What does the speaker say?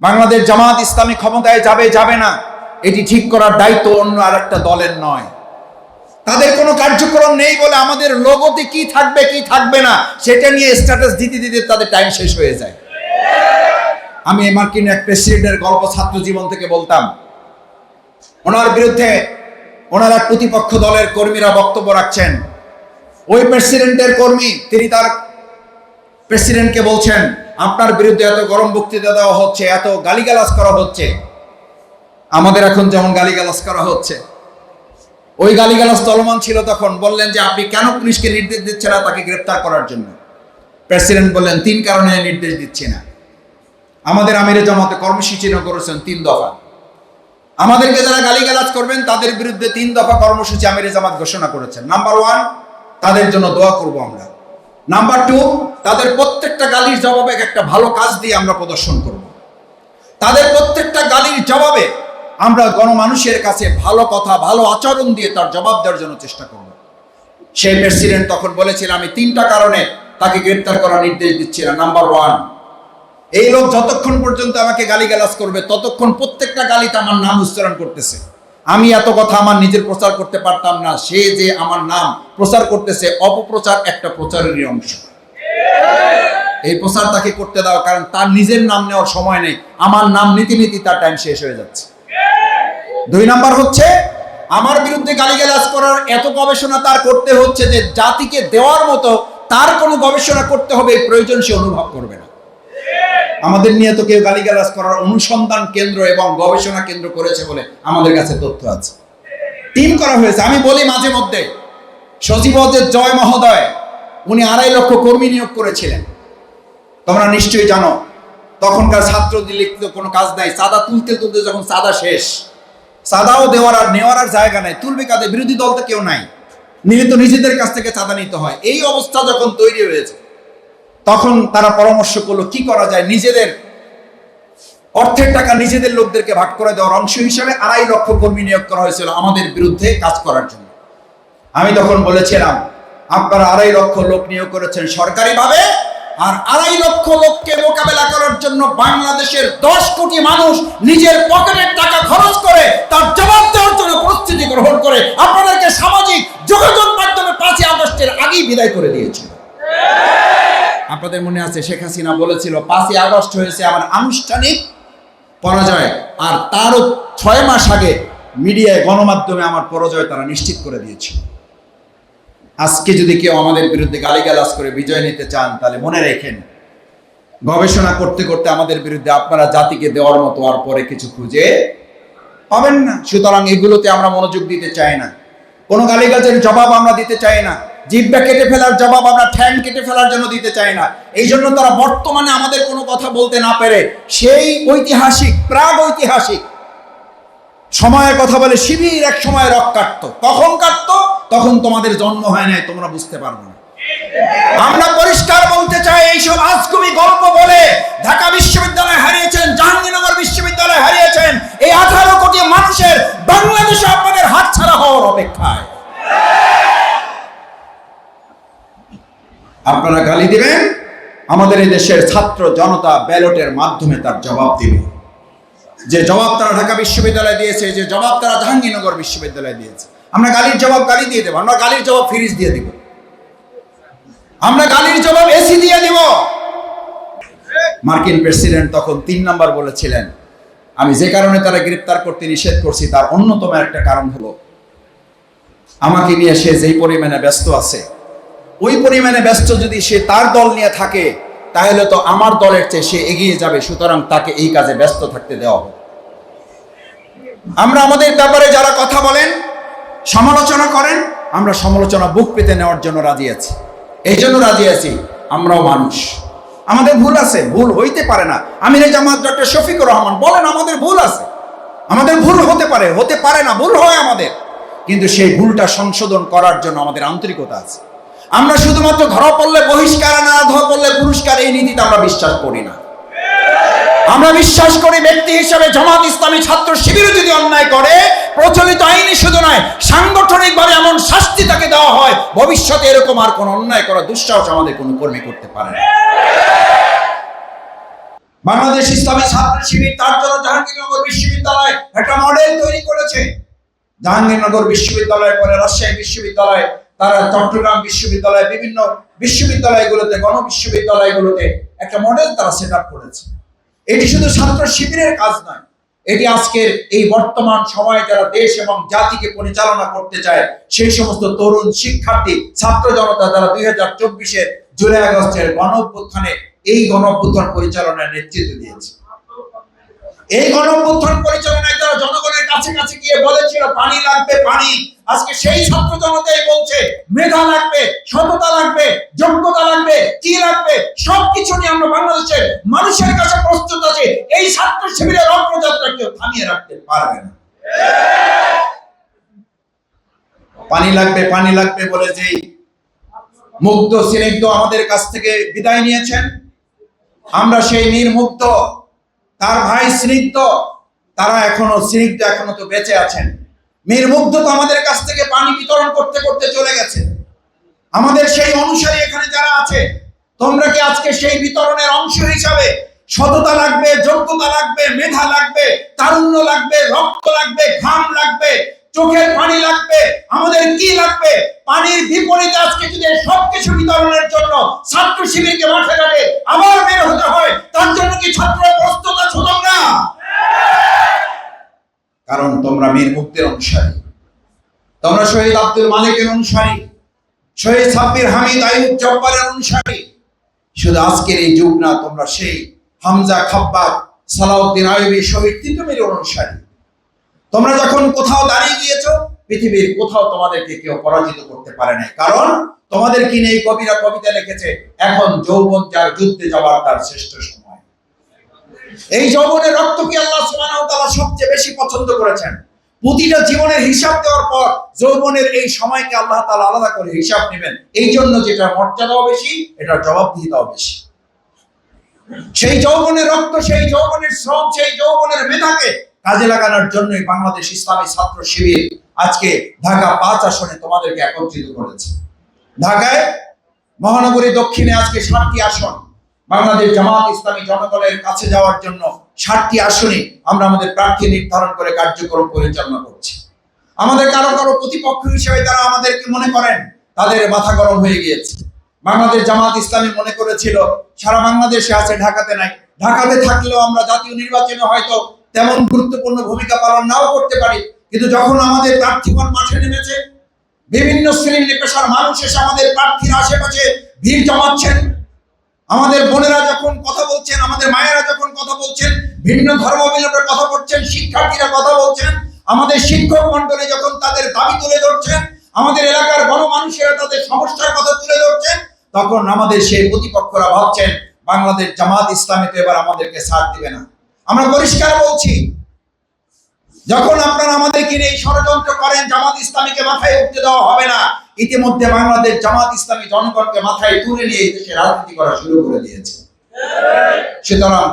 বাংলাদেশ জামাত ইসলামী ক্ষমতায় যাবে যাবে না। এটি ঠিক করার দায়িত্ব অন্য আর একটা দলের নয়। তাদের কোনো কার্যক্রম নেই বলে আমাদের লোগোতে কি থাকবে কি থাকবে না, সেটা নিয়ে স্ট্যাটাস দিতে দিতে তাদের টাইম শেষ হয়ে যায়। আমি মার্কিন এক প্রেসিডেন্টের গল্প ছাত্র জীবন থেকে বলতাম, ওনার বিরুদ্ধে ওনার প্রতিপক্ষ দলের কর্মীরা বক্তব্য রাখছেন। ওই প্রেসিডেন্টের কর্মী, তিনি তার প্রেসিডেন্টকে বলছেন আপনার বিরুদ্ধে এত গরম বক্তৃতা দেওয়া হচ্ছে, এত গালিগালাজ করা হচ্ছে। আমাদের এখন যেমন গালিগালাজ করা হচ্ছে। ওই গালিগালাজ চলমান ছিল তখন। বললেন যে, আপনি কেন পুলিশকে নির্দেশ দিচ্ছেন না তাকে গ্রেপ্তার করার জন্য? প্রেসিডেন্ট বললেন, তিন কারণে নির্দেশ দিচ্ছে না। আমাদের আমিরে জামাতে কর্মসূচি করেছেন, তিন দফা। আমাদেরকে যারা গালিগালাজ করবেন, তাদের বিরুদ্ধে তিন দফা কর্মসূচি আমিরে জামাত ঘোষণা করেছেন। নাম্বার ওয়ান, তাদের জন্য দোয়া করব আমরা। নাম্বার টু তাদের প্রত্যেকটা গালির জবাবে একটা ভালো কাজ দিয়ে আমরা প্রদর্শন করব। তাদের প্রত্যেকটা গালির জবাবে আমরা গণমানুষের কাছে ভালো কথা, ভালো আচরণ দিয়ে তার জবাব দেওয়ার জন্য চেষ্টা করব। সেই প্রেসিডেন্ট তখন বলেছিল, আমি তিনটা কারণে তাকে গ্রেপ্তার করার নির্দেশ দিচ্ছি না। নাম্বার ওয়ান এই লোক যতক্ষণ পর্যন্ত আমাকে গালিগালাজ করবে, ততক্ষণ প্রত্যেকটা গালিতে আমার নাম উচ্চারণ করতেছে। আমি এত কথা আমার নিজের প্রচার করতে পারতাম না। সে যে আমার নাম প্রচার করতেছে, অপপ্রচার একটা প্রচারেরই অংশ। এই প্রচার তাকে করতে দাও কারণ তার নিজের নাম নেওয়ার সময় নেই। আমার নাম নীতি নীতি তার টাইম শেষ হয়ে যাচ্ছে। দুই নাম্বার হচ্ছে, আমার বিরুদ্ধে গালিগালাজ করার এত গবেষণা তার করতে হচ্ছে যে জাতিকে দেওয়ার মতো তার কোনো গবেষণা করতে হবে, এই প্রয়োজন সে অনুভব করবে না। আমাদের নিয়ে তো কেউ গালিগালাজ করার অনুসন্ধান কেন্দ্র এবং গবেষণা কেন্দ্র করেছে বলে আমাদের কাছে তথ্য আছে। টিম করা হয়েছে। আমি বলি মাঝে মধ্যে সচিবদের জয় মহোদয়, উনি আড়াই লক্ষ কর্মী নিয়োগ করেছিলেন। তোমরা নিশ্চয়ই জানো, তখনকার ছাত্র লিখিত কোনো কাজ নাই। চাঁদা তুলতে তুলতে যখন চাঁদা শেষ চাঁদাও দেওয়ার আর নেওয়ার আর জায়গা নাই। তুলবে কাদের? বিরোধী দল তো কেউ নাই। নিলে তো নিজেদের কাছ থেকে চাঁদা নিতে হয়। এই অবস্থা যখন তৈরি হয়েছে তখন তারা পরামর্শ করল, কি করা যায়? নিজেদের অর্থের টাকা নিজেদের লোকদেরকে ভাগ করে দেওয়ার অংশ হিসাবে আড়াই লক্ষ কর্মী নিয়োগ করা হয়েছিল আমাদের বিরুদ্ধে কাজ করার জন্য। আমি তখন বলেছিলাম, আপনারা আড়াই লক্ষ লোক নিয়োগ করেছেন সরকারিভাবে, আর আড়াই লক্ষ লোককে মোকাবেলা করার জন্য বাংলাদেশের দশ কোটি মানুষ নিজের পকেটের টাকা খরচ করে তার জবাব দেওয়ার জন্য প্রস্তুতি গ্রহণ করে আপনাদেরকে সামাজিক যোগাযোগ মাধ্যমে পাঁচই আগস্টের আগেই বিদায় করে দিয়েছিল। আপনাদের মনে আছে, শেখ হাসিনা বলেছিল, পাঁচই আগস্ট হয়েছে আমার আনুষ্ঠানিক পরাজয়, আর তারও ছয় মাস আগে মিডিয়ায় গণমাধ্যমে আমার পরাজয় তারা নিশ্চিত করে দিয়েছে। আজকে যদি কেউ আমাদের বিরুদ্ধে গালিগালাজ করে বিজয় নিতে চান, তাহলে মনে রেখেন, গবেষণা করতে করতে আমাদের বিরুদ্ধে আপনারা জাতিকে দেওয়ার মতো আর পরে কিছু খুঁজে পাবেন না। সুতরাং এগুলোতে আমরা মনোযোগ দিতে চাই না। কোনো গালিগাজের জবাব আমরা দিতে চাই না। জিব্বা কেটে ফেলার জবাব আমরা ঠ্যাং কেটে ফেলার জন্য দিতে চাই না। এই জন্য তারা বর্তমানে আমাদের কোনো কথা বলতে না পেরে সেই ঐতিহাসিক, প্রাগ ঐতিহাসিক সময়ের কথা বলে শিবির এক সময় রক কাটতো। কখন কাটতো? তখন তোমাদের জন্ম হয় নাই, তোমরা বুঝতে পারবে না। আমরা পরিষ্কার বলতে চাই, এইসব আজগুবি গল্প বলে ঢাকা বিশ্ববিদ্যালয় হারিয়েছেন, জাহাঙ্গীরনগর বিশ্ববিদ্যালয় হারিয়েছেন, এই আঠারো কোটি মানুষের বাংলাদেশে আপনাদের হাতছাড়া হওয়ার অপেক্ষায়। আপনারা গালি দিবেন, আমাদের এই দেশের ছাত্র জনতা ব্যালটের মাধ্যমে তার জবাব দিবে। যে জবাব তারা ঢাকা বিশ্ববিদ্যালয় দিয়েছে, যে জবাব তারা জাহাঙ্গীরনগর বিশ্ববিদ্যালয় দিয়েছে। আমরা গালির জবাব গালি দিয়ে দেবো, আমরা গালির জবাব ফ্রিজ দিয়ে দিব। আমরা গালির জবাব এসি দিয়ে দিব। মার্কিন প্রেসিডেন্ট তখন তিন নাম্বার বলেছিলেন, আমি যে কারণে তারা গ্রেপ্তার করতে নিষেধ করছি, তার অন্যতম একটা কারণ হলো, আমাকে নিয়ে সে যেই পরিমাণে ব্যস্ত আছে ওই পরিমাণে ব্যস্ত যদি সে তার দল নিয়ে থাকে, তাহলে তো আমার দলের চেয়ে সে এগিয়ে যাবে, সুতরাং তাকে এই কাজে ব্যস্ত থাকতে দেওয়া হোক। আমরা আমাদের ব্যাপারে যারা কথা বলেন, সমালোচনা করেন, আমরা সমালোচনা বুক পেতে নেওয়ার জন্য রাজি আছি। এই জন্য রাজি আছি, আমরাও মানুষ। আমাদের ভুল আছে, ভুল হইতে পারে না। আমির জামাত ডক্টর শফিকুর রহমান বলেন, আমাদের ভুল আছে। আমাদের ভুল হতে পারে হতে পারে না, ভুল হয় আমাদের। কিন্তু সেই ভুলটা সংশোধন করার জন্য আমাদের আন্তরিকতা আছে। আমরা শুধুমাত্র ধরা পড়লে বহিষ্কার না ধরা পড়লে পুরস্কার, এই নীতিতে আমরা বিশ্বাস করি না। আমরা বিশ্বাস করি ব্যক্তি হিসেবে জামাত ইসলামী ছাত্র শিবির যদি অন্যায় করে, প্রচলিত আইনি শুধু নয়, সাংগঠনিকভাবে এমন শাস্তি তাকে দেওয়া হয়, ভবিষ্যতে এরকম আর কোন অন্যায় করা দুঃসাহস আমাদের কোনো কর্মী করতে পারে না। বাংলাদেশ ইসলামী ছাত্র শিবির তার জন্য জাহাঙ্গীরনগর বিশ্ববিদ্যালয় একটা মডেল তৈরি করেছে। জাহাঙ্গীরনগর বিশ্ববিদ্যালয় পরে রাজশাহী বিশ্ববিদ্যালয় তারা চট্টগ্রাম বিশ্ববিদ্যালয় বিভিন্ন বিশ্ববিদ্যালয়গুলোতে গণ বিশ্ববিদ্যালয়গুলোতে একটা মডেল তারা সেট করেছে। এটি শুধু ছাত্র শিবিরের কাজ নয়, এটি আজকের এই বর্তমান সময়ে যারা দেশ এবং জাতিকে পরিচালনা করতে চায়, সেই সমস্ত তরুণ শিক্ষার্থী, ছাত্র জনতা যারা দুই হাজার চব্বিশে জুলাই আগস্টের গণ অভ্যুত্থানে এই গণ অভ্যুত্থান পরিচালনার নেতৃত্ব দিয়েছে। এই গণ অভ্যুত্থান পরিচালনায় যারা জনগণের কাছে কাছে গিয়ে বলেছিল, পানি লাগবে, পানি। আজকে সেই ছাত্র জনতাই বলছে, মেধা লাগবে, সততা লাগবে, যোগ্যতা লাগবে, কি লাগবে? সবকিছু নিয়ে আমরা বাংলাদেশের মানুষের কাছে প্রস্তুত আছে। এই ছাত্র শিবিরের অগ্রযাত্রা কেউ থামিয়ে রাখতে পারবে না। পানি লাগবে পানি লাগবে বলে যেই মুগ্ধ, স্নিগ্ধ আমাদের কাছ থেকে বিদায় নিয়েছেন, আমরা সেই নির্মুগ্ধ তার ভাই স্নিগ্ধ, তারা এখনও, স্নিগ্ধ এখনও তো বেঁচে আছেন। মীর মুগ্ধ তো আমাদের কাছ থেকে পানি বিতরণ করতে করতে চলে গেছে। আমাদের সেই অনুসারী এখানে যারা আছে, তোমরা কি আজকে সেই বিতরণের অংশ হিসাবে সততা লাগবে, যোগ্যতা লাগবে, মেধা লাগবে, তারুণ্য লাগবে, রক্ত লাগবে, ঘাম লাগবে চোখের পানি লাগবে, আমাদের কি লাগবে? পানির বিপরীতে আজকে যদি সবকিছু বিতরণের জন্য ছাত্র শিবিরকে মাঠে ঘাটে আবার বের হতে হয়, তার জন্য কি ছাত্র প্রস্তুত আছো তোমরা কারণ তোমরা মীর মুক্তির অনুসারী। তোমরা শহীদ আব্দুল মালিকের অনুসারী, শহীদ সাব্বির হামিদ আইয়ুব জব্বারের অনুসারী। শুধু আজকের এই যুগ না, তোমরা সেই হামজা খাব্বাব সালাউদ্দিন আইয়ুবী শহীদ তিতুমির অনুসারী। তোমরা যখন কোথাও দাঁড়িয়ে গিয়েছো, পৃথিবীর কোথাও তোমাদেরকে কেউ পরাজিত করতে পারে নাই। কারণ তোমাদের কি নেই? কবিরা কবিতা লিখেছে, এখন যৌবন যার যুদ্ধে যাওয়ার তার শ্রেষ্ঠ সময়। এই যৌবনের রক্ত কি আল্লাহ সুবহানাহু তাআলা সবচেয়ে বেশি পছন্দ করেছেন? প্রতিটা জীবনের হিসাব দেওয়ার পর যৌবনের এই সময়কে আল্লাহ তাআলা আলাদা করে হিসাব নেবেন। এই জন্য যেটা মর্যাদাও বেশি এটা জবাবদিহিতাও বেশি। সেই যৌবনের রক্ত, সেই যৌবনের শ্রম, সেই যৌবনের মেধাকে কাজে লাগানোর জন্যই বাংলাদেশ ইসলামী ছাত্র শিবির আজকে ঢাকা পাঁচ আসনে তোমাদেরকে একত্রিত করেছে। ঢাকায় মহানগরী দক্ষিণে আজকে ষাটটি আসন। বাংলাদেশ জামাত ইসলামী জনগণের কাছে যাওয়ার জন্য ষাটটি আসনে আমরা আমাদের প্রার্থী নির্ধারণ করে কার্যক্রম পরিচালনা করছি। আমাদের কারও কারও প্রতিপক্ষ হিসেবে তারা আমাদেরকে মনে করেন, তাদের মাথা গরম হয়ে গিয়েছে। বাংলাদেশ জামাত ইসলামী মনে করেছিল, সারা বাংলাদেশে আছে, ঢাকাতে নাই। ঢাকাতে থাকলেও আমরা জাতীয় নির্বাচনে হয়তো তেমন গুরুত্বপূর্ণ ভূমিকা পালন নাও করতে পারি। কিন্তু যখন আমাদের প্রার্থীগণ মাঠে নেমেছে, বিভিন্ন শ্রেণি পেশার মানুষ এসে আমাদের প্রার্থীর আশেপাশে ভিড় জমাচ্ছেন। আমাদের বোনেরা যখন কথা বলছেন, আমাদের মায়েরা যখন কথা বলছেন, ভিন্ন ধর্মাবলম্বীরা কথা বলছেন, শিক্ষার্থীরা কথা বলছেন, আমাদের শিক্ষক মন্ডলী যখন তাদের দাবি তুলে ধরছেন, আমাদের এলাকার গণমানুষেরা তাদের সমস্যার কথা তুলে ধরছেন, তখন আমাদের সেই প্রতিপক্ষরা ভাবছেন, বাংলাদেশ জামাত ইসলামী তো এবার আমাদেরকে সাথ দিবে না। আমরা পরিষ্কার বলছি, যখন আপনারা আমাদেরকে এই ষড়যন্ত্র করেন, জামাত ইসলামীকে মাথায় উঠতে দেওয়া হবে না। ইতিমধ্যে বাংলাদেশ জামাত ইসলামী জনগণকে মাথায় তুলে নিয়ে দেশে রাজনীতি করা শুরু করে দিয়েছে। সুতরাং